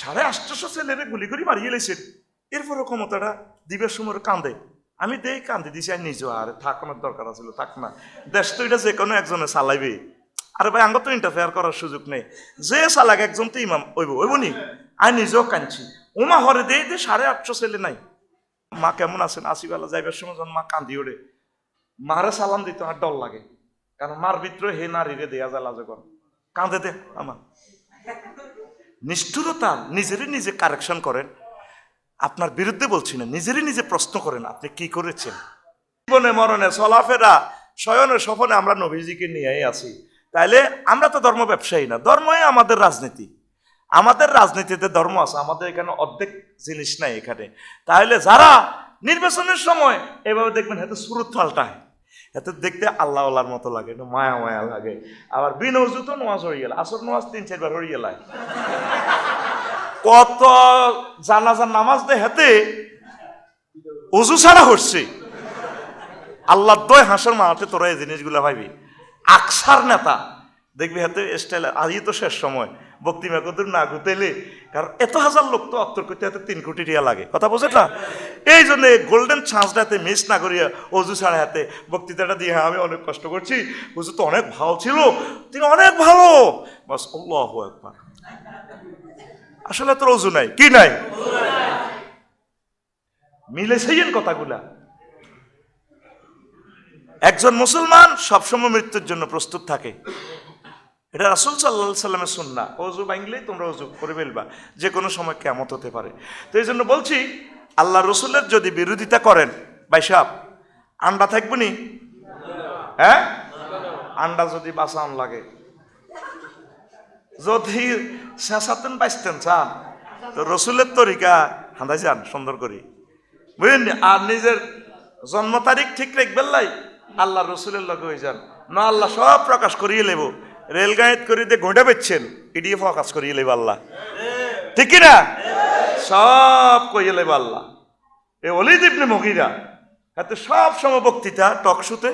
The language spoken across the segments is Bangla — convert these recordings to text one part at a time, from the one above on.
সাড়ে আটশোশো ছেলেরে গুলি করে মারিয়ে লেছেন এরপরে ক্ষমতাটা দিবের সময় কান্দে। আমি দেই কান্দে দিছি, আর নিজেও আর থাক, আমার দরকার আছিল, থাক না। দেশ তো এটা যে কোনো একজনে চালাইবে। আরে ভাই আঙ্গ তো ইন্টারফেয়ার করার সুযোগ নেই। যে চালাক একজন তো ইমাম, ওইব ওইব নি? আমি নিজেও কাঁদছি। ওমা হরে দেই দে সাড়ে আটশো ছেলে নাই। মা কেমন আছেন? আসিবেলা যাইবার সময় যখন মা কান্দি ওড়ে। মারে সালাম দিতে আমার ডর লাগে। কারণ মার ভিতরে হে নারীরে দেয়া যায় লাজে কর কাঁদে দে আমার নিষ্ঠুরতা নিজেরই নিজে কারেকশন করেন। আপনার বিরুদ্ধে বলছি না, নিজেরই নিজে প্রশ্ন করেন, আপনি কি করেছেন? জীবনে, মরণে, চলাফেরা, শয়নে, স্বপনে আমরা নবীজিকে নিয়েই আছি। তাইলে আমরা তো ধর্ম ব্যবসায়ী না, ধর্মই আমাদের রাজনীতি। আমাদের রাজনীতিতে ধর্ম আছে, আমাদের এখানে অর্ধেক জিনিস নাই এখানে। তাহলে যারা নির্বাচনের সময় এভাবে দেখবেন এত সুরত পাল্টায়। এত দেখতে আল্লাহ আল্লাহর মতো লাগে, একটু মায়া মায়া লাগে। আবার বিনজু তো নোয়াজ হয়ে গেল, আসর নোয়াজ তিন, চারবার হয়ে গেল। কত জানাজার নামাজ দে হাতে অজু ছাড়া হচ্ছে। আল্লাহ দয় হাসর মাঠে তোরা এই জিনিসগুলো ভাবি। আকসার নেতা, দেখবি হাতে স্টাইল আজই তো শেষ সময়। বক্তি মেকদুর না গুতেলে কারণ এত হাজার লোক তো অত্তর করতে হাতে তিন কোটি টিয়া লাগে। কথা বোঝে না এই জন্য গোল্ডেন চান্সটা হাতে মিস না করিয়া অজু ছাড়া হাতে বক্তৃতাটা দিয়ে। আমি অনেক কষ্ট করছি হুজুর তো অনেক ভালো ছিল। তিনি অনেক ভালো। বাস আল্লাহ একবার আসলে তোর অজু নাই। কি নাই? মিলেছেন কথাগুলা। একজন মুসলমান সবসময় মৃত্যুর জন্য প্রস্তুত থাকে। এটা রাসুল সাল্লা সাল্লামের সুন্না অজু ভাঙলেই তোমরা অজু করে ফেলবা, যে কোনো সময় কেমত হতে পারে। তো এই জন্য বলছি, আল্লাহ রসুলের যদি বিরোধিতা করেন বাইসাব আন্ডা থাকব নি? হ্যাঁ? আন্ডা যদি বাঁচান লাগে। যদি শেষাতেন, বাইসতেন, চান। তো রসুলের তরিকা হাঁদাই যান, সুন্দর করি। বুঝলেন আর নিজের জন্ম তারিখ ঠিক রাখবেন আল্লাহ রসুলের লগে হয়ে যান। না আল্লাহ সব প্রকাশ করিয়ে লেব। রেলগাড়িত করে দিয়ে গোঁটা বেচছেন এটিয়ে প্রকাশ করিয়ে লেব আল্লাহ। ঠিক না সব কইয়ে লেব আল্লাহ। এ অলিদ ইবনে মহিরা এত সব সময় বক্তৃতা টকশুতে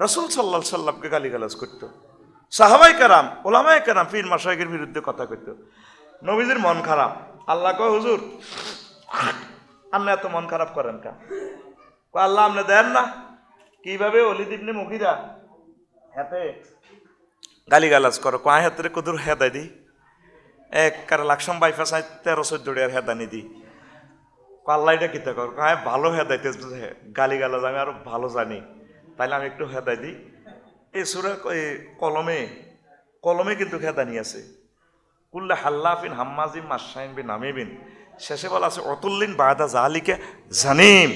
রসুল সাল্লাহ সাল্লামকে গালিগালাজ করতো। সাহাবাই কারাম ওলামাই কারাম পীর মাসাইকের বিরুদ্ধে কথা কইতো। নবীজির মন খারাপ। আল্লাহ কয়, হুজুর, আপনি এত মন খারাপ করেন কা আল্লাহ আপনি দেন না। কীভাবে অলিদ ইবনে মুখিরা হাতে গালিগালাজ করো কয় হাতে কুদুর হেদাই দি। এক কার লাকসম বাইফাস তেরো চোদ্দ আর হেদানি দি আল্লাহ এটা কিতা কর কয় ভালো হেদাইতে গালি গালাজ আমি আরও ভালো জানি। তাইলে আমি একটু হেদাই দিই এই সুরা এই কলমে কলমে কিন্তু খেদানি আছে। কুল্লে কুল্লা হাল্লাফিন হাম্মাজিম মাসাইন বিন নামিবিন শেষে বলা আছে, অতুল্লিন বায়দা জাহালিকে জানিম।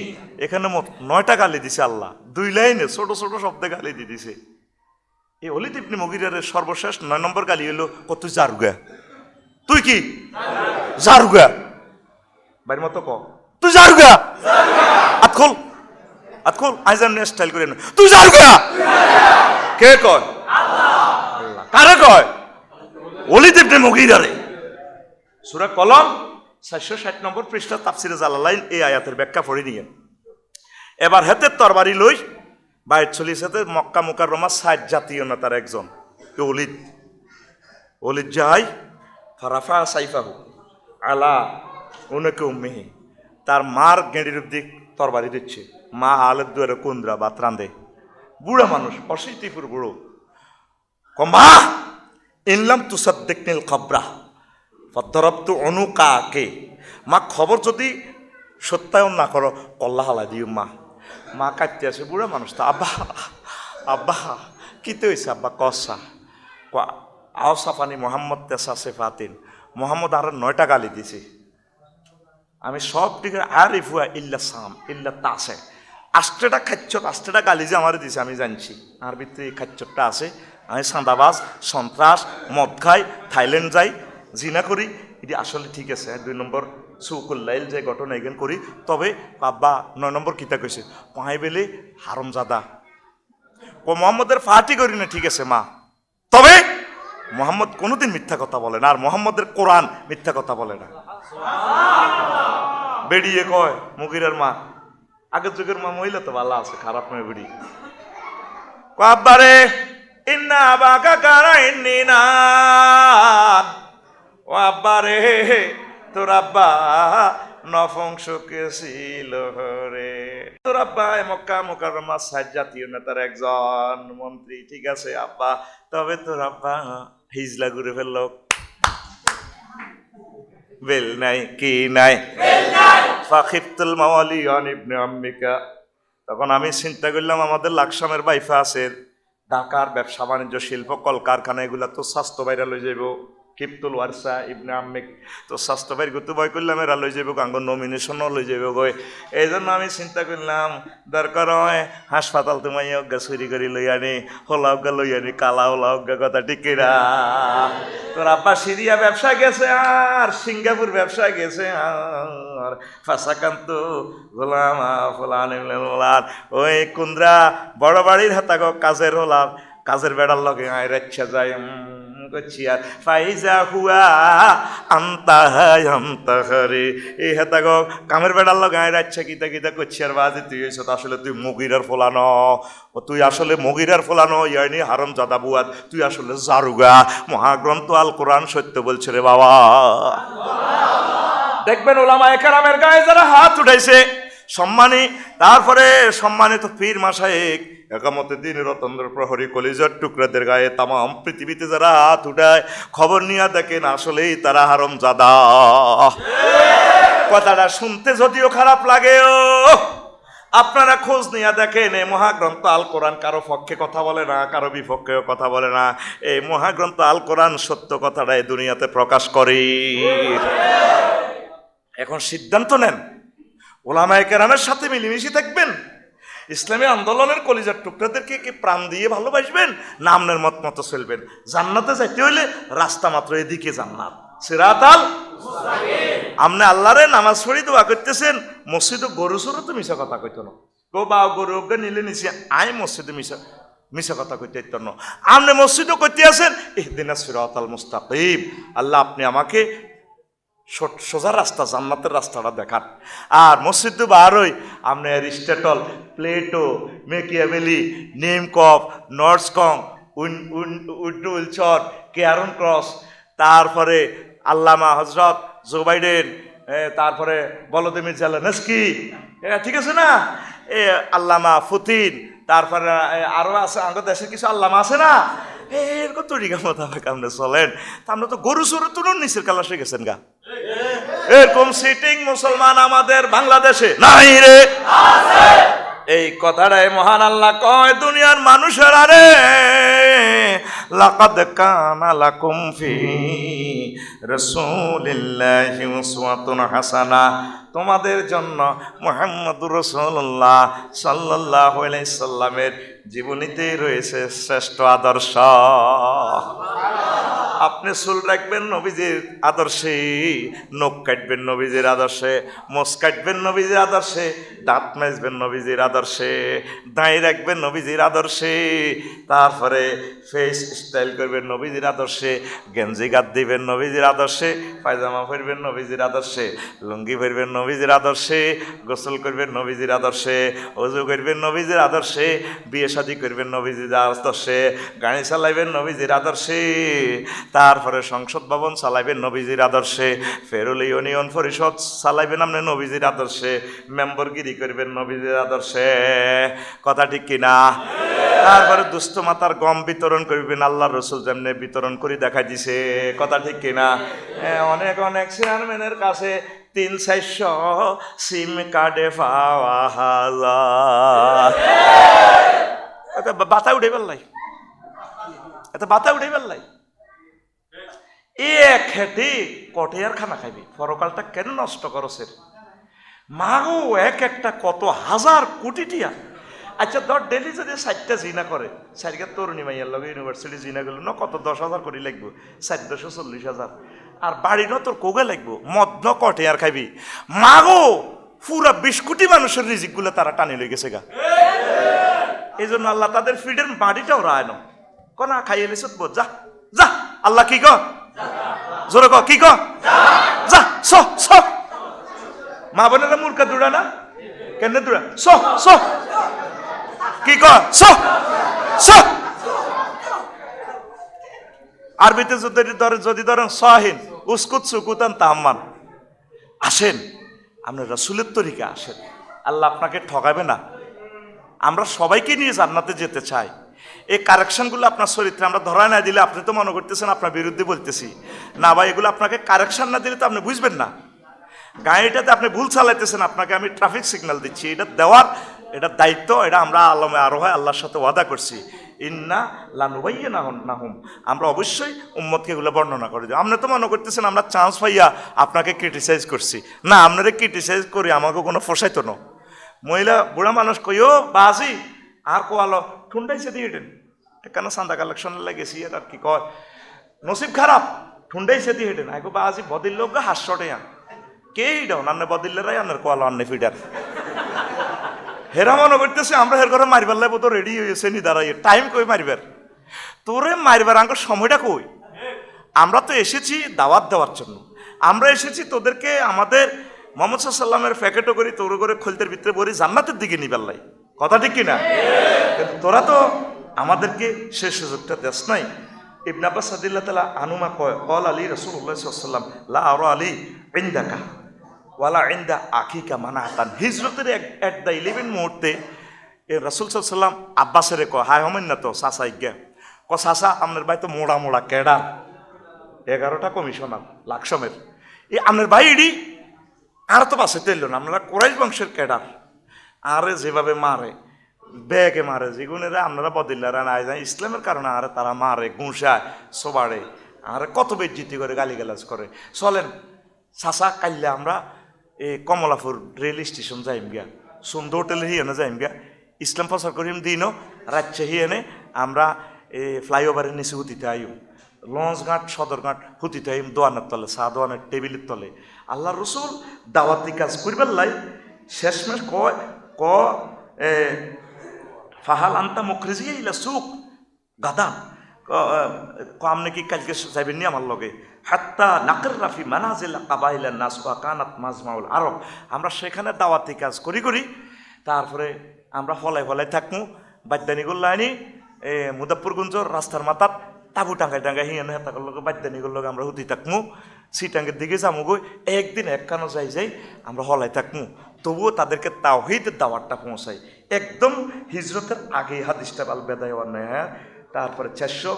এখানে মোট নয়টা গালি দিছে আল্লাহ। দুই লাইনে ছোট ছোট শব্দে গালি দিয়ে দিছে। এই অলিদ ইবনে মগিরারের সর্বশেষ নয় নম্বর গালি হলো, কত জারুগা। তুই কি? জারুগা। বাইর মতো ক। তুই জারুগা। আতখোল আতখোল আইজান স্টাইল করে না। তুই জারুগা। কে কয়? কারে কয়? অলিদ ইবনে মগিরারে। সূরা কলম, চারশো ষাট নম্বর পৃষ্ঠা, তাফসিরে জালালাইন এই আয়াতের ব্যাখ্যা পড়ে নিয়ে এবার হেতের তরবারি লই বাইর চলিস হেতে মক্কা মুকার রমা সাইড জাতীয় নেতার একজন অলিদ অলিদ যাই, ফারাফা সাইফাহু, আলা উনকে উম্মেহি। তার মার গেঁড়ির দিক তরবারি দিচ্ছে। মা আলের দুয়ারে কুন্দ্রা বা ত্রান্দে বুড়া মানুষ, অশীতিপুর বুড়ো। কমা ইনলাম তুসাদ্দিক নীল খবরা। ফদ্দরব্তু অনুকাকে। মা খবর যদি সত্যায়ন না করো কল্লা হালা দিও মা। মা কাটতে আছে, বুড়া মানুষ তো। আব্বা আব্বা, কিতে হয়েছে আব্বা? কসা আও সাফানি মোহাম্মদ তেসা সেফাতিন মোহাম্মদ আর নয়টা গালি দিছে। আমি সব দিকে আর ইফুয়া ইল্লা সাম, ইল্লা তাসে আষ্টেটা খাচ্চর আষ্টেটা গালি যে আমার দিছে, আমি জানছি। আর ভিতরে এই খাচ্চরটা আছে। আমি সাঁদাবাজ সন্ত্রাস, মদ খাই, থাইল্যান্ড যাই, জিনা করি। এটি আসলে ঠিক আছে দুই নম্বর সুকুল্লাইল যে ঘটনা এগেন করি তবে আব্বা নয় নম্বর কিতা কইছে পাহাই বেলে হারমজাদা। ও মোহাম্মদের ফাটি করি না ঠিক আছে মা। তবে মোহাম্মদ কোনোদিন মিথ্যা কথা বলে না আর মোহাম্মদের কোরআন মিথ্যা কথা বলে না। বেরিয়ে কয় মুগিরের মা আগের যুগের মা মহিলা তো ভালো আছে খারাপ নয় বেড়ি। আব্বারে ইন্না বাকা কারা ইন্নি না। ও আব্বারে তোর আব্বা নফংসকে ছিল তোর আব্বা মক্কা মোকাররমা সাজ জাতীয় নেতার একজন মন্ত্রী। ঠিক আছে, আব্বা। তবে তোর আব্বা হিজলা ঘুরে ফেলল। বেল নাই কি নাই? ফাখিফতুল মাওয়ালি অন আম্মিকা। তখন আমি চিন্তা করলাম, আমাদের লাকসামের বাইফা আছে ঢাকার ব্যবসা বাণিজ্য শিল্প, কলকারখানা, এগুলা তো স্বাস্থ্য বাইরে লই যাইব। কিপ্তুল ওয়ারসা ইবনে আম্মিক তো স্বাস্থ্য বাইর করতে ভয় করলাম, এরা লই যাইব গাঙ্গ নমিনেশনও লই যাইব গই এই জন্য আমি চিন্তা করলাম, দরকার হয় হাসপাতাল তোমায় অজ্ঞা চুরি করে লই আনি হলা অজ্ঞা লই আনি কালা হলা অজ্ঞা কথা টিকেরা তোর আব্বা সিরিয়া ব্যবসা গেছে আর, সিঙ্গাপুর ব্যবসা গেছে আর। ফাঁসাকান্ত, গোলাম, ফুলান ওই কুন্দ্রা বড় বাড়ির হাতা গো, কাজের হলাম। কাজের বেড়ার লগে আয় রেচ্ছা যায় করছি আর ফাইজা হুয়া আন্তা হারে। এই হেতা গো কামের বেড়ার লগে আয় রাচ্ছা কিতা কিতা করছি আর বাজে তুই এসে আসলে তুই মগিরার ফোলানো। তুই আসলে মগিরার ফোলানো ইয়ানি হারম জাদা বুয়াত তুই আসলে জারুগা। মহাগ্রন্থ আল কোরআন সত্য বলছে রে বাবা। দেখবেন ওলামা একরামের গায়ে যারা হাত উঠাইছে। সম্মানী, তারপরে সম্মানিত পীর মাসায়েক একামতে দিন রতন্দ্র প্রহরী কলিজার টুকরাদের গায়ে তামাম পৃথিবীতে যারা হাত উঠায়, খবর নিয়ে দেখেন আসলেই তারা হারম জাদা কথাটা শুনতে যদিও খারাপ লাগেও আপনারা খোঁজ নিয়ে দেখেন এই মহাগ্রন্থ আল কোরআন কারও পক্ষে কথা বলে না, কারও বিপক্ষেও কথা বলে না। এই মহাগ্রন্থ আল কোরআন সত্য কথাটা এই দুনিয়াতে প্রকাশ করে এখন সিদ্ধান্ত নেন। ওলামায় কেরামের সাথে মিলেমিশে থাকবেন। ইসলামী আন্দোলনের কলিজার টুকরাদেরকে কি প্রাণ দিয়ে ভালোবাসবেন? না আপনার মত মতো চলবেন। জান্নাতে যাইতে হইলে রাস্তা মাত্র এদিকে জান্নাত। সিরাতাল আপনি আল্লাহরে নামাজ পড়ি দোয়া করতেছেন, মসজিদে গরু সরু তো মিশা কথা কইতো না। গো বা গরু নিলে নিছি, আই মসজিদে মিশা মিশা কথা কইতে আপনি মসজিদও করতে আছেন ইহদিনা সিরাতাল মুস্তাকিম। আল্লাহ আপনি আমাকে সোজা রাস্তা জান্নাতের রাস্তাটা দেখান। আর মসজিদ বারোই আপনি অ্যারিস্টেটল প্লেটো মেকিয়াভেলি নেমকপ নর্সকং উইন উইন উইডুলচর কেয়ারন ক্রস তারপরে আল্লামা হজরত জো বাইডেন তারপরে বলদেমির জেলেনস্কি ঠিক আছে না? এ আল্লামা ফুতিন তারপরে এ, আরও আছে আমাদের দেশের কিছু আল্লামা আছে না? এরকম তরিকা মোতাবেক আপনি চলেন। তা আমরা তো গরু সরু তুলুন নিচের কালাসে গেছেন গা। এরকম সিটিং মুসলমান আমাদের বাংলাদেশে নাই রে। এই কথাটাই মহান আল্লাহ কয়, দুনিয়ার মানুষের আরে লাকাদ কানা লাকুম ফি রাসূলিল্লাহি উসওয়াতুন হাসানা। তোমাদের জন্য মুহাম্মদুর রাসূলুল্লাহ সাল্লাল্লাহু আলাইহি সাল্লামের জীবনীতে রয়েছে শ্রেষ্ঠ আদর্শ। আপনি চুল রাখবেন নবীজির আদর্শে নখ কাটবেন নবীজির আদর্শে মোস কাটবেন নবীজির আদর্শে দাঁত মেজবেন নবীজির আদর্শে দাঁড়িয়ে রাখবেন নবীজির আদর্শে তারপরে ফেস স্টাইল করবেন নবীজির আদর্শে গেঞ্জি গাত দিবেন নবীজির আদর্শে পায়জামা পরবেন নবীজির আদর্শে লুঙ্গি পরবেন নবীজির আদর্শে গোসল করবেন নবীজির আদর্শে অজু করবেন নবীজির আদর্শে বিয়ে শাদী করবেন নবীজির আদর্শে গাড়ি চালাইবেন নবীজির আদর্শে তারপরে সংসদ ভবন চালাইবেন নবীজির আদর্শে ফেরুল ইউনিয়ন পরিষদ চালাইবেন আপনি নবীজির আদর্শে মেম্বরগিরি করবেন নবীজির আদর্শে। কথা ঠিক কিনা? তারপরে দুস্থ মাতার গম বিতরণ করবেন আল্লাহ রসুল যেমনি বিতরণ করে দেখা দিছে। কথা ঠিক কিনা? এ, অনেক অনেক চেয়ারম্যানের কাছে তিন চারশো সিম কার্ডে পাওয়া হাজার বাতা উঠে পেলাই এটা বাতা উঠে পেলাই এ খেতে কটেয়ার খানা খাইবি। পরকালটা কেন নষ্ট করছেন মাগো, এক একটা কত হাজার কোটি টিয়া। আচ্ছা ধর ডেলি যদি ষাটটা জিনা করে সারিকা তরুণী মাইয়ার লগে ইউনিভার্সিটি জিনা গেল, না কত দশ হাজার করে লাগবো? চারশো চল্লিশ হাজার। আর বাড়ি ন তোর কোগে লাগবো? মদ্ন কটে আর খাইবি। মাগো, পুরা বিশ কোটি মানুষের রিজিকগুলো তারা টানি লই গেছে গা। এই জন্য আল্লাহ তাদের ফিডের বাড়িটাও রায় না কনা খাইয়ে লিস যা যা। আল্লাহ কি ক জোরে ক, কি ক? যা, স স। মা বোনেরা মূর্খা দূরা না? কেন দূরা? স স। কি ক? স স। আরবিতে যদি ধরেন যদি ধরেন সহিন, উস্কুত সুকুতান তাহমান আসেন আপনি রসুলের তরিকা আসেন। আল্লাহ আপনাকে ঠকাবে না। আমরা সবাইকে নিয়ে জান্নাতে যেতে চাই। এই কারেকশনগুলো আপনার চরিত্রে আমরা ধরা না দিলে আপনি তো মনে করতেছেন আপনার বিরুদ্ধে বলতেছি। না ভাই, এগুলো আপনাকে কারেকশন না দিলে তো আপনি বুঝবেন না। গাড়িটাতে আপনি ভুল চালাইতেছেন, আপনাকে আমি ট্রাফিক সিগন্যাল দিচ্ছি। এটা দেওয়ার, এটা দায়িত্ব, এটা আমরা আলমে আরও হয় আল্লাহর সাথে ওয়াদা করছি। ইন্না লানুবাইয়ে না হন না হুম আমরা অবশ্যই উম্মতকে এগুলো বর্ণনা করে দিই আপনি তো মনে করতেছেন আমরা চান্স পাইয়া আপনাকে ক্রিটিসাইজ করছি। না, আপনারা ক্রিটিসাইজ করি, আমাকে কোনো ফসাইতো না। মহিলা, বুড়া মানুষ কইও, বাজি, আর কোয়ালো ঠুন্ডাইছে দিয়ে হেঁটেন কেন চান্দা কালেকশনের লাগেছি আর কি কয়? নসিব খারাপ ঠুন্ডাইছে দিয়ে হেঁটেন আইগো বাজি বদিল লোক হাস্যটে আন। কে ইডাও? নান্নে বদিল্লেরাই আনের কোয়ালো আন্নে ফিডার। হেরা মনে করতেছে, আমরা হের ঘরে মারিবার লাগবো তো রেডি হয়েছে নি দাঁড়াই টাইম কই মারিবার? তোরে মারিবার আঙ্ক সময়টা কই? আমরা তো এসেছি দাওয়াত দেওয়ার জন্য। আমরা এসেছি তোদেরকে আমাদের মোহাম্মদ সাল্লামের প্যাকেটও করি তোর করে খলতের ভিতরে বলি জান্নাতের দিকে নিবার লাই। কথা ঠিক কিনা? কিন্তু তোরা তো আমাদেরকে সে সুযোগটা দেশ নাই। ইবন আব্বাস সাদিল্লাহ তালা আনুমা কয় কল আলী রসুল্লাহ সাল্লাম লা আরও আলী ইন্দাকা ওয়ালা ইন্দা আকিকা মানা হাতান হিজরতের এক দ্য ইলেভেন মুহূর্তে এ রসুল সাল্লাম আব্বাসের ক হাই হমেন না তো, সাসা ইজ্ঞা। ক সাসা আপনার ভাই তো মোড়া মোড়া কেডার এগারোটা কমিশনার, লাকসমের। এই আপনার ভাই ইডি, আর তো বাসে তেল না। আপনারা কোরাইশ বংশের কেডার। আরে যেভাবে মারে ব্যাগে মারে, যেগুনেরা আপনারা বদিল্লারা না যায় ইসলামের কারণে আরে তারা মারে, গুঁসায় সোবাড়ে আরে কত বেজ্জিতি করে গালিগালাজ করে। চলেন, চাচা, কাইলে আমরা এই কমলাপুর রেল স্টেশন যাইম গিয়া, সুন্দর হোটেলে হিয়ানে যাইম গিয়া, ইসলাম প্রচার করিম দিনও রাজ্যে হিয়ানে আমরা এই ফ্লাইওভারের নিচে হুতিতে আইম লঞ্চ ঘাট সদরঘাট হুতিতে আইম দোয়ানের তলে, চা দোয়ানের টেবিলের তলে। আল্লাহ রসুল দাওয়াতি কাজ করিবার লাই শেষমেশ কয় ক ফাহাল আন্তা মুখরিজি ইলা সুক গাদান কাম নাকি কালকে যাবেন নি আমার লগে হাত্তা নাকের রাফি মানাজিল কাবাইলা নাসুয়া কানাত মাজমাউল আরব আমরা সেখানে দাওয়াতি কাজ করি করি তারপরে আমরা ফলাই ফলাই থাকমু বাদ্যানিগুলো আনি এ মুদাফরগঞ্জ রাস্তার মাথাত তাবু টাঙ্গাই টাঙ্গাই হিয়ানো হেতাকর লগে বাদ্যানিগুলো লগে আমরা হুতি থাকমু সিটাঙ্গের দিকে যামু গই একদিন একখানো যাই যাই আমরা হলাই থাকমু তবুও তাদেরকে তাওহিদের দাওয়াতটা পৌঁছাই একদম হিজরতের আগে হাদিসটা আল বেদায় হ্যাঁ তারপরে চারশো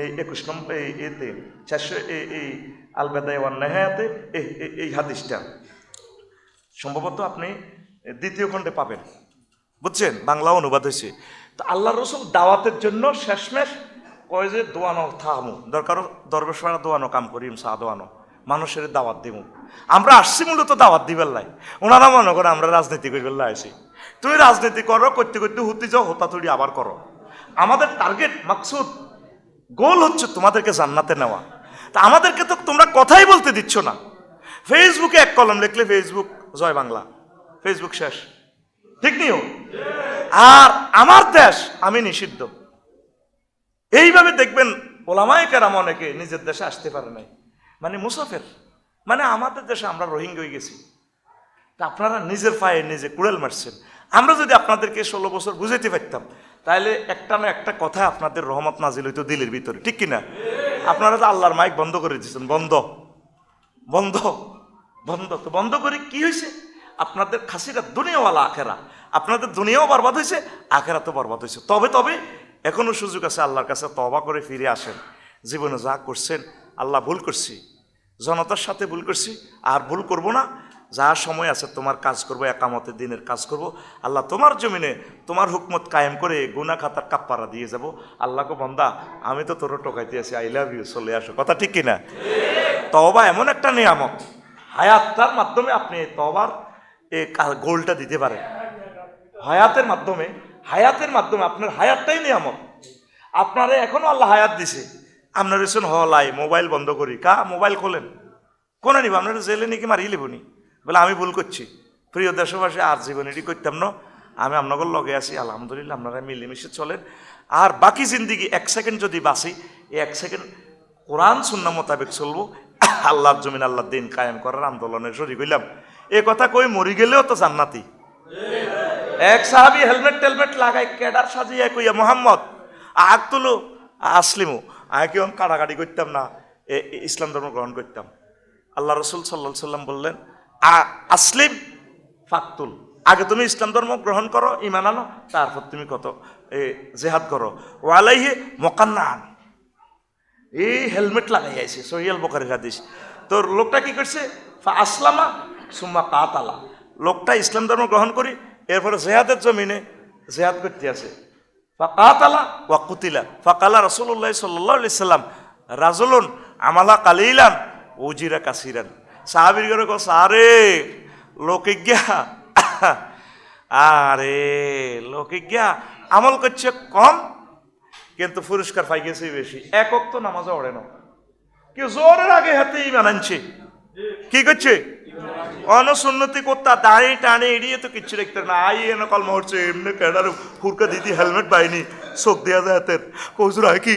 এই একুশ নম্বর এই এতে, চারশো এই এই আলবেদায় নেহায়াতে এই হাদিসটা। সম্ভবত আপনি দ্বিতীয় খণ্ডে পাবেন। বুঝছেন? বাংলা অনুবাদ হয়েছে। তো আল্লাহ রসুল দাওয়াতের জন্য শেষমেশ কয় যে, দোয়ানো থামু। দরকার দরবেশ দোয়ানো কাম করিম চা দোয়ানো। মানুষের দাওয়াত দিব আমরা আসছি মূলত দাওয়াত দিবার লাই। ওনারা মনে করে আমরা রাজনীতি করিবার লাই আছি। তুমি রাজনীতি করো, করতে করতে হুতি যাও হতাতড়ি আবার করো। আমাদের টার্গেট মাকসুদ। গোল হচ্ছে তোমাদেরকে জান্নাতে নেওয়া। তা আমাদেরকে তো তোমরা কথাই বলতে দিচ্ছ না। ফেসবুকে এক কলম লিখলে ফেসবুক জয় বাংলা। ফেসবুক শেষ। ঠিক নিও আর আমার দেশ আমি নিষিদ্ধ। এইভাবে দেখবেন ওলামায় কেরাম অনেকে নিজের দেশে আসতে পারে নাই। মানে মুসাফের। মানে আমাদের দেশে আমরা রোহিঙ্গা হয়ে গেছি। তা আপনারা নিজের পায়ে নিজে কুড়েল মারছেন। আমরা যদি আপনাদেরকে ষোলো বছর বুঝাইতে পারতাম তাহলে একটা না একটা কথা আপনাদের রহমত নাজিল হইতো দিলের ভিতরে। ঠিক কিনা? আপনারা তো আল্লাহর মাইক বন্ধ করে দিয়েছেন। বন্ধ। বন্ধ। বন্ধ। তো বন্ধ করে কি হয়েছে আপনাদের খাসিরা দুনিয়াওয়ালা আখেরা। আপনাদের দুনিয়াও বরবাদ হয়েছে আখেরা তো বরবাদ হয়েছে তবে তবে এখনও সুযোগ আছে আল্লাহর কাছে তবা করে ফিরে আসেন। জীবনে যা করছেন, আল্লাহ ভুল করছি। জনতার সাথে ভুল করছি, আর ভুল করব না। যা সময় আছে তোমার কাজ করব, একামতের দিনের কাজ করব। আল্লাহ তোমার জমিনে তোমার হুকমত কায়েম করে গুনা খাতার কাপ্পারা দিয়ে যাব। আল্লাহকে বন্দা, আমি তো তোর টোকাইতে আছি আই লাভ ইউ চলে আসো। কথা ঠিক কিনা? তবা এমন একটা নিয়ামত হায়াতটার মাধ্যমে আপনি তবার এই গোলটা দিতে পারেন। হায়াতের মাধ্যমে হায়াতের মাধ্যমে আপনার হায়াতটাই নিয়ামত। আপনারে এখনও আল্লাহ হায়াত দিছে। আপনার এসন হলাই মোবাইল বন্ধ করি। কা, মোবাইল খোলেন। কোনে নিব? আপনার জেলে নাকি মারিয়ে লিবনি? বলে, আমি ভুল করছি। প্রিয় দেশবাসী, আর জীবন এটি করতাম না। আমি আপনাদের লগে আছি, আলহামদুলিল্লাহ, আপনারা মিলেমিশে চলেন। আর বাকি জিন্দিগি, এক সেকেন্ড যদি বাঁচি, এই এক সেকেন্ড কোরআন শূন্য মোতাবেক চলবো। আল্লাহর জমিন আল্লাহ দিন কায়েম করার আন্দোলনের শরীর হইলাম। এ কথা কই, মরি গেলেও তো জান্নাতি। এক সাহাবি হেলমেট টেলমেট লাগাই কেডার সাজিয়ে কইয়া, মোহাম্মদ, আগ তুলো, আসলিমু। আগে কেউ কাটাকাটি করতাম না ইসলাম ধর্ম গ্রহণ করতাম। আল্লাহ রসুল সাল্লাহ সাল্লাম বললেন আসলিম ফাকতুল, আগে তুমি ইসলাম ধর্ম গ্রহণ করো ইমান আনো, তারপর তুমি কত, এ, জেহাদ করো। ওয়ালাইহে মকান্নান। এই হেলমেট লাগাই আইছে সহিয়াল বকারের হাদিস। তোর লোকটা কি করছে? আসলামা সুম্মা কাতালা। লোকটা ইসলাম ধর্ম গ্রহণ করি, এরপরে জেহাদের জমিনে জেহাদ করতে আছে ফা কাতালা ওয়া কুতিলা। ফাকালা রসুল্লাহ সাল্লাহ সাল্লাম, রাজুলুন আমালা কালিলান, উজিরা কাসিরান। সাহাবির করে কো সারে, লোকে গিয়া আরে, লোকে গিয়া আমল করছে কম, কিন্তু পুরস্কার পাই গেছে বেশি। একক তো নামাজে ওড়ে না। কেউ জোরের আগে হাতে ইমান আনছে। কি করছে? অনসুন্নতি করতা দাঁড়িয়ে টানে, এড়িয়ে তো কিচ্ছু দেখতে না। আই এনে কল মরছে এমনি ক্যাডার হুরকা দিদি হেলমেট পাইনি চোখ দেওয়া যায় হাতের। কৌজুর আয় কি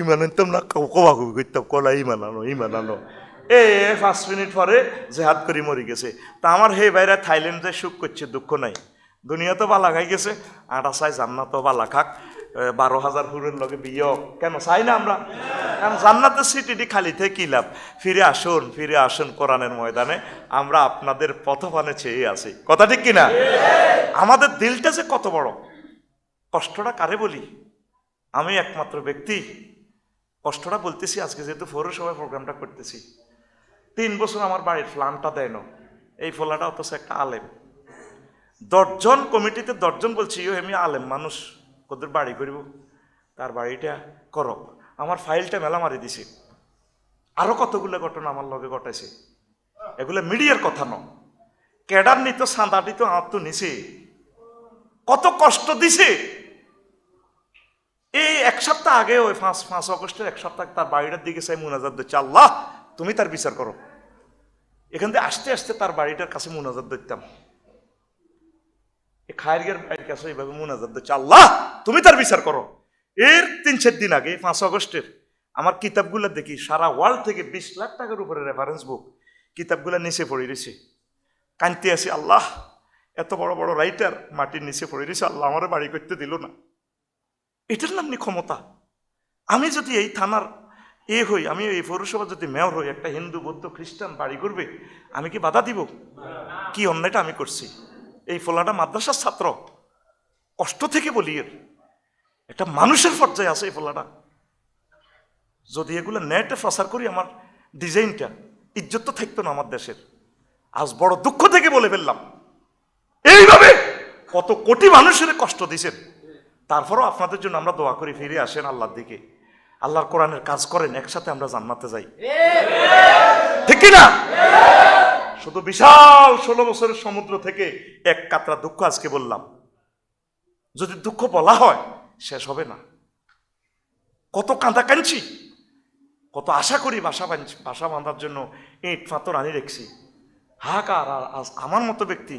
ইমান আনতাম না? কবা কবি করতাম কলা ইমান আনো ইমান আনো। এ পাঁচ মিনিট পরে জেহাদ করি মরি গেছে। তা আমার হে বাইরে থাইল্যান্ডে সুখ করছে, দুঃখ নাই। দুনিয়া তো বালা খাই গেছে আটা চাই জান্নাত বালা খাক। বারো হাজার হুরের লগে বিয়ে কেন? চাই না আমরা। কারণ জান্নাতের সিটিটি খালি থেকে লাভ। ফিরে আসুন ফিরে আসুন কোরআনের ময়দানে। আমরা আপনাদের পথপানে চেয়ে আছি। কথা ঠিক কিনা? আমাদের দিলটা যে কত বড়। কষ্টটা কারে বলি? আমি একমাত্র ব্যক্তি। কষ্টটা বলতেছি, আজকে যেহেতু পৌরসভায় প্রোগ্রামটা করতেছি। তিন বছর আমার বাড়ির প্ল্যানটা দেয় না। এই ফোলাটা অথচ একটা আলেম। দশজন কমিটিতে দশজন বলছি ইও আমি আলেম মানুষ। ওদের বাড়ি করিব। তার বাড়িটা করো আমার ফাইলটা মেলা মারি দিছে। আরও কতগুলো ঘটনা আমার লগে ঘটাইছে। এগুলো মিডিয়ার কথা ন। ক্যাডার নিত সাঁদা দিত আমার তো নিছে। কত কষ্ট দিছে। এই এক সপ্তাহ আগে, ওই পাঁচ পাঁচ অগস্টের এক সপ্তাহ তার বাড়িটার দিকে চাই মুনাজাত দিচ্ছে আল্লাহ, তুমি তার বিচার করো। এখান থেকে আসতে আসতে তার বাড়িটার কাছে মুনাজাত দিতাম এই খায়ের বাড়ির কাছে এইভাবে মুনাজাত দিচ্ছে। আল্লাহ, তুমি তার বিচার করো। এর তিন চার দিন আগে, পাঁচ অগস্টের আমার কিতাবগুলো দেখি, সারা ওয়ার্ল্ড থেকে বিশ লাখ টাকার উপরে রেফারেন্স বুক কিতাবগুলো নিচে পড়ে রয়েছে। কানতে আছি আল্লাহ, এত বড় বড় রাইটার মাটির নিচে পড়ে রয়েছে, আল্লাহ আমার বাড়ি করতে দিল না। এটার নাম নি ক্ষমতা? আমি যদি এই থানার এ হই, আমি এই পৌরসভা যদি মেয়র হই, একটা হিন্দু, বৌদ্ধ, খ্রিস্টান বাড়ি করবে, আমি কি বাধা দিব? কি অন্যায়টা আমি করছি? এই ফোলাটা মাদ্রাসার ছাত্র। কষ্ট থেকে বলি এর একটা মানুষের পর্যায়ে আছে এই ফোলাটা। যদি এগুলো নেটে প্রচার করি, আমার ডিজাইনটা ইজ্জত তো থাকতো না আমার দেশের। আজ বড় দুঃখ থেকে বলে ফেললাম। এইভাবে কত কোটি মানুষের কষ্ট দিছেন। তারপরও আপনাদের জন্য আমরা দোয়া করি, ফিরে আসেন আল্লাহর দিকে। আল্লাহর কোরআনের কাজ করেন, একসাথে আমরা জান্নাতে যাই। ঠিক কি না শুধু বিশাল ষোলো বছরের সমুদ্র থেকে এক কাতরা দুঃখ আজকে বললাম। যদি দুঃখ বলা হয়, শেষ হবে না। কত কাঁদা কাঁদছি, কত আশা করি বাসা বাঁধছি বাসা বাঁধার জন্য ইট ফাতর আনি রেখছি। হাহাকার, আর আজ আমার মতো ব্যক্তি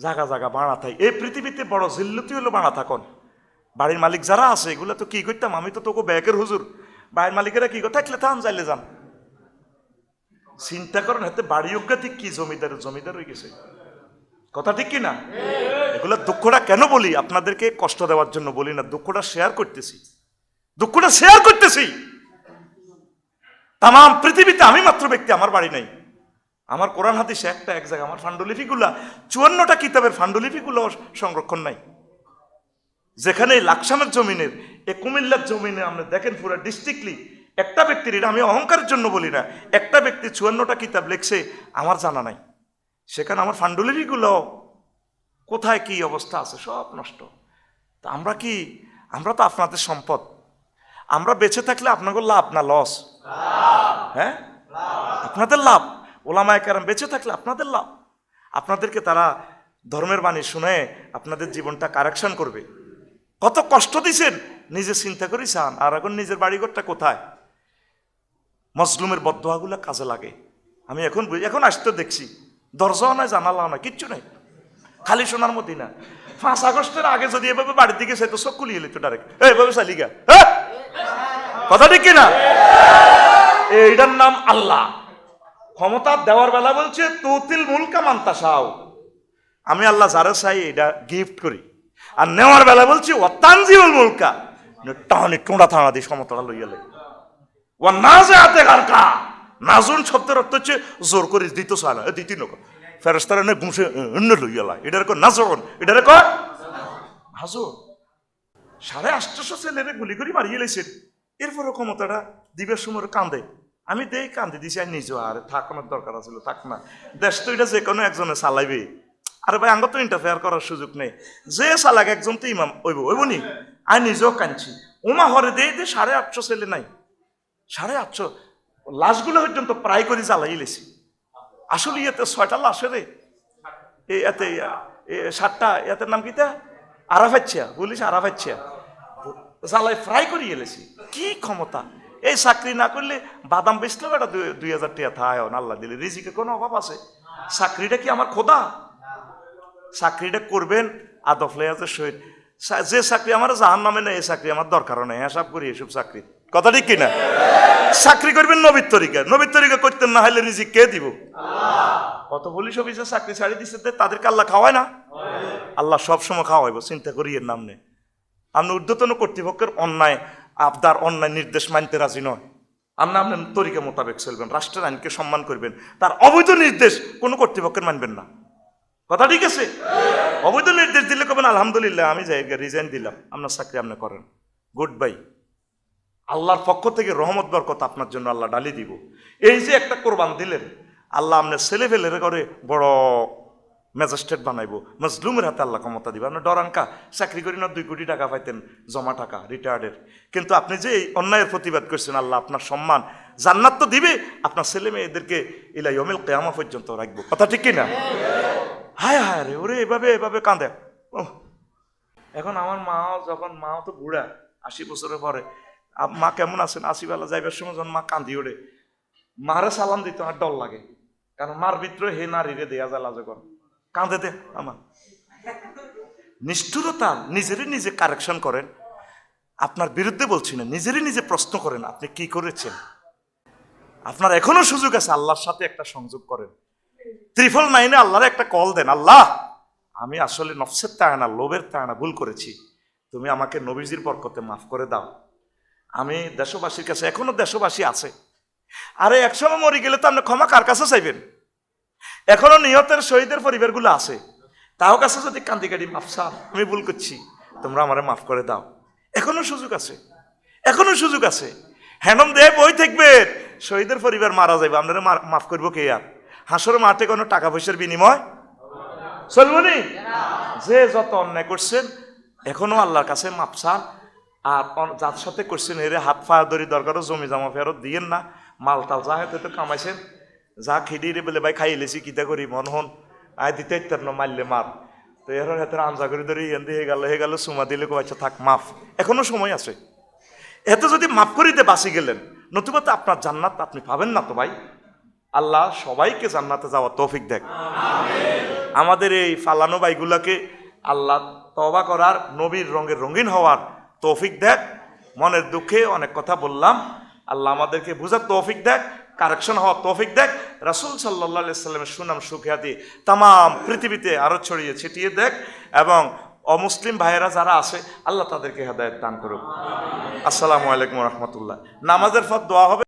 জায়গা জায়গা বাড়া থাই। এই পৃথিবীতে বড় জিল্লতি হলো বাড়া থাকন। বাড়ির মালিক যারা আছে, এগুলো তো কি করতাম? আমি তো তোকে ব্যাগের হুজুর। বাড়ির মালিকেরা কি করে থাকলে থান, যাইলে যান। চিন্তা করেন হাতে বাড়ি অজ্ঞাতি কি জমিদার জমিদার হয়ে গেছে। কথা ঠিক কি না? এগুলো দুঃখটা কেন বলি? আপনাদেরকে কষ্ট দেওয়ার জন্য বলি না দুঃখটা শেয়ার করতেছি। দুঃখটা শেয়ার করতেছি। তাম পৃথিবীতে আমি মাত্র ব্যক্তি আমার বাড়ি নাই। আমার কোরআন হাদিসে একটা এক জায়গায় আমার ফান্ডুলিপিগুলা চুয়ান্নটা কিতাবের ফান্ডুলিপিগুলো সংরক্ষণ নাই। যেখানে লাকসামের জমিনের এ কুমিল্লার জমিনে আপনি দেখেন পুরো ডিস্ট্রিক্টলি একটা ব্যক্তির এটা আমি অহংকারের জন্য বলি না। একটা ব্যক্তি চুয়ান্নটা কিতাব লিখছে, আমার জানা নাই। সেখানে আমার ফান্ডুলিপিগুলো কোথায় কি অবস্থা আছে, সব নষ্ট। তা আমরা কি, আমরা তো আপনাদের সম্পদ। আমরা বেঁচে থাকলে আপনাদের লাভ না লস? হ্যাঁ? আপনাদের লাভ। ওলামায় কারণ বেঁচে থাকলে আপনাদের লাভ। আপনাদেরকে তারা ধর্মের বাণী শুনে আপনাদের জীবনটা কারেকশন করবে। কত কষ্ট দিছেন নিজে চিন্তা করি চান আর এখন নিজের বাড়িঘরটা কোথায়? মজলুমের বদোয়াগুলো কাজে লাগে। আমি এখন বুঝি, এখন আসতে দেখছি। দরজাও নাই, জানালাও না কিচ্ছু নাই। খালি সোনার মধ্যে না। পাঁচ আগস্টের আগে যদি এভাবে বাড়ির দিকে সে তো চোখ কুলিয়ে লিত ডাইরেক্ট এইভাবে চালিগা কথা ঠিক কিনা? এইটার নাম আল্লাহ। ক্ষমতা দেওয়ার বেলা বলছে, তুতিল মুলকা মান্তা সাও আমি আল্লাহ যারা চাই এটা গিফট করি। আর নেওয়ার বেলা বলছি অত্যাঞ্জিবল মুলকা। টানি, টোঁড়া থানা দিয়ে সমতলা লইয়া লাগে ও না যে হাতে গারকা। নাজুন শব্দের অর্থ হচ্ছে জোর করে দিত না দিতি নক। ফেরস্তারা নে ঘুমসে অন্য লইয়ালা এটার কো নাচন এটারে কয় হাজো সাড়ে আটশোশো ছেলেরে গুলি করে মারিয়ে লাইছেন এরপরে ক্ষমতাটা দিবের সময় কান্দে। আমি দেই কান্দি দিছি আর নিজেও, আর থাক, আমার দরকার আছিল, থাক না। দেশ তো এটা যে কোনো একজনে চালাইবে। আরে ভাই, আঙ্গ তো ইন্টারফেয়ার করার সুযোগ নেই। যে চালাক একজন তো ইমাম ওইব ওইব নি? আমি নিজেও কাঁদছি। ওমা হরে দেই দে সাড়ে আটশো ছেলে নাই। সাড়ে আটশো লাশগুলো পর্যন্ত প্রায় করে জ্বালাই লেছি। আসলে ইয়েতে ছয়টা লাশে রে। এতে সাতটা এতের নাম কিতা আরাফাচ্ছিয়া বলিস আরাফাচ্ছিয়া জ্বালাই ফ্রাই করে এলেছি কি ক্ষমতা? এই চাকরি না করলে বাদাম বেচলে বেটা দুই- হাজার টাকা থায় আল্লাহ দিলে। রিজিকে কোনো অভাব আছে? চাকরিটা কি আমার খোদা? চাকরিটা করবেন আদফ লেয়াজের সহিত। যে চাকরি আমার জাহান নামে নেই, এই চাকরি আমার দরকারও নেই। হিসাব করি এসব চাকরি। কথা ঠিক কিনা? চাকরি করবেন নবীর তরিকা। নবীর তরিকা করতেন না হলে রিজিক কে দিব? কত পুলিশ অফিসে চাকরি ছাড়ি দিচ্ছে তাদেরকে আল্লাহ খাওয়ায় না? আল্লাহ সবসময় খাওয়াইব, চিন্তা করি এর নাম নেই। আপনি ঊর্ধ্বতন কর্তৃপক্ষের অন্যায় আবদার অন্যায় নির্দেশ মানতে রাজি নয়। আপনি আপনার তরিকা মোতাবেক চলবেন, রাষ্ট্রের আইনকে সম্মান করবেন। তার অবৈধ নির্দেশ কোনো কর্তৃপক্ষের মানবেন না। কথা ঠিক আছে? অবৈধ নির্দেশ দিলে কবেন, আলহামদুলিল্লাহ, আমি যাই রিজাইন দিলাম। আপনার চাকরি আপনি করেন। Goodbye. আল্লাহর পক্ষ থেকে রহমত, বরকত আপনার জন্য আল্লাহ ডালি দিব। এই যে একটা কোরবান দিলেন, আল্লাহ আপনার ছেলে ফেলের করে বড় ম্যাজিস্ট্রেট বানাইবো, মজলুমের হাতে আল্লাহ ক্ষমতা দিবে। আপনার ডরাঙ্কা চাকরি করি না, দুই কোটি টাকা পাইতেন, জমা টাকা রিটায়ার্ডের কিন্তু আপনি যে অন্যায়ের প্রতিবাদ করছেন, আল্লাহ আপনার সম্মান জান্নাত তো দিবে, আপনার ছেলে মেয়েদেরকে ইলাই অমিল কেয়ামা পর্যন্ত রাখব। কথা ঠিক কিনা? হায় হায় রে, ওরে, এভাবে এভাবে কাঁদে। এখন আমার মাও, যখন মাও তো বুড়া, আশি বছরের পরে মা কেমন আছেন? আশি বেলা যাইবার সময় যখন মা কান্দি ওঠে মারে সালাম দিতে আমার ডর লাগে। কারণ মার ভিতরে হে নারীরে দেয়া যায় লাজে কর কাঁদে দে আমার। নিষ্ঠুরতা নিজেরই নিজে কারেকশন করেন। আপনার বিরুদ্ধে বলছি না, নিজেরই নিজে প্রশ্ন করেন, আপনি কি করেছেন? আপনার এখনও সুযোগ আছে, আল্লাহর সাথে একটা সংযোগ করেন। ত্রিফল নাইনে আল্লাহর একটা কল দেন, আল্লাহ, আমি আসলে নফসের তায়না, লোভের তায়না ভুল করেছি। তুমি আমাকে নবীজির বরকতে মাফ করে দাও। আমি দেশবাসীর কাছে এখনও দেশবাসী আছে। আরে একসময় মরে গেলে তো আপনি ক্ষমা কার কাছে চাইবেন? এখনও নিহতের শহীদের পরিবারগুলো আছে। তাও কাছে যদি কান্দি কাটি মাফ সাহ আমি ভুল করছি। তোমরা আমারে মাফ করে দাও। এখনও সুযোগ আছে। এখনও সুযোগ আছে। হ্যানম দেব ওই থাকবে। শহীদের পরিবার মারা যাবে আপনারা মাফ করব কে আর? হাসর মাঠে কোনো টাকা পয়সার বিনিময়? চলবনি যে যত অন্যায় করছেন, এখনও আল্লাহর কাছে মাপ চান। আর যার সাথে করছেন, এর হাত ফায়া ধরি দরকারও জমি জমা ফেরত দিয়েন না। মাল টাল যা হয়তো কামাইছেন, যা খিদিরে বলে, ভাই, খাই লেছি, কিতা করি, মন হন। আয় দিতে ইত্যার না মারলে মার। তো এর হাতে আঞ্জা করে ধরে এন দিয়ে গেল, হয়ে গেল, সুমা দিলে কো আচ্ছা থাক, মাফ। এখনও সময় আছে। এত যদি মাফ করিতে বাঁচি গেলেন, নতুবা তো আপনার জান্নাত আপনি পাবেন না তো, ভাই। আল্লাহ সবাইকে জান্নাতে যাওয়ার তৌফিক দেখ আমাদের এই ফালানো বাইগুলাকে আল্লাহ তবা করার, নবীর রঙের রঙিন হওয়ার তৌফিক দেখ। মনের দুঃখে অনেক কথা বললাম। আল্লাহ আমাদেরকে বুঝার তৌফিক দেখ কারেকশন হওয়া তৌফিক দেখ। রাসুল সাল্লাহ সাল্লামের সুনাম, সুখ্যাতি তাম পৃথিবীতে আরও ছড়িয়ে ছিটিয়ে দেখ এবং অমুসলিম ভাইয়েরা যারা আছে, আল্লাহ তাদেরকে হেদায়ত দান করুক। আসসালামু আলাইকুম রহমতুল্লাহ। নামাজের পর দোয়া হবে।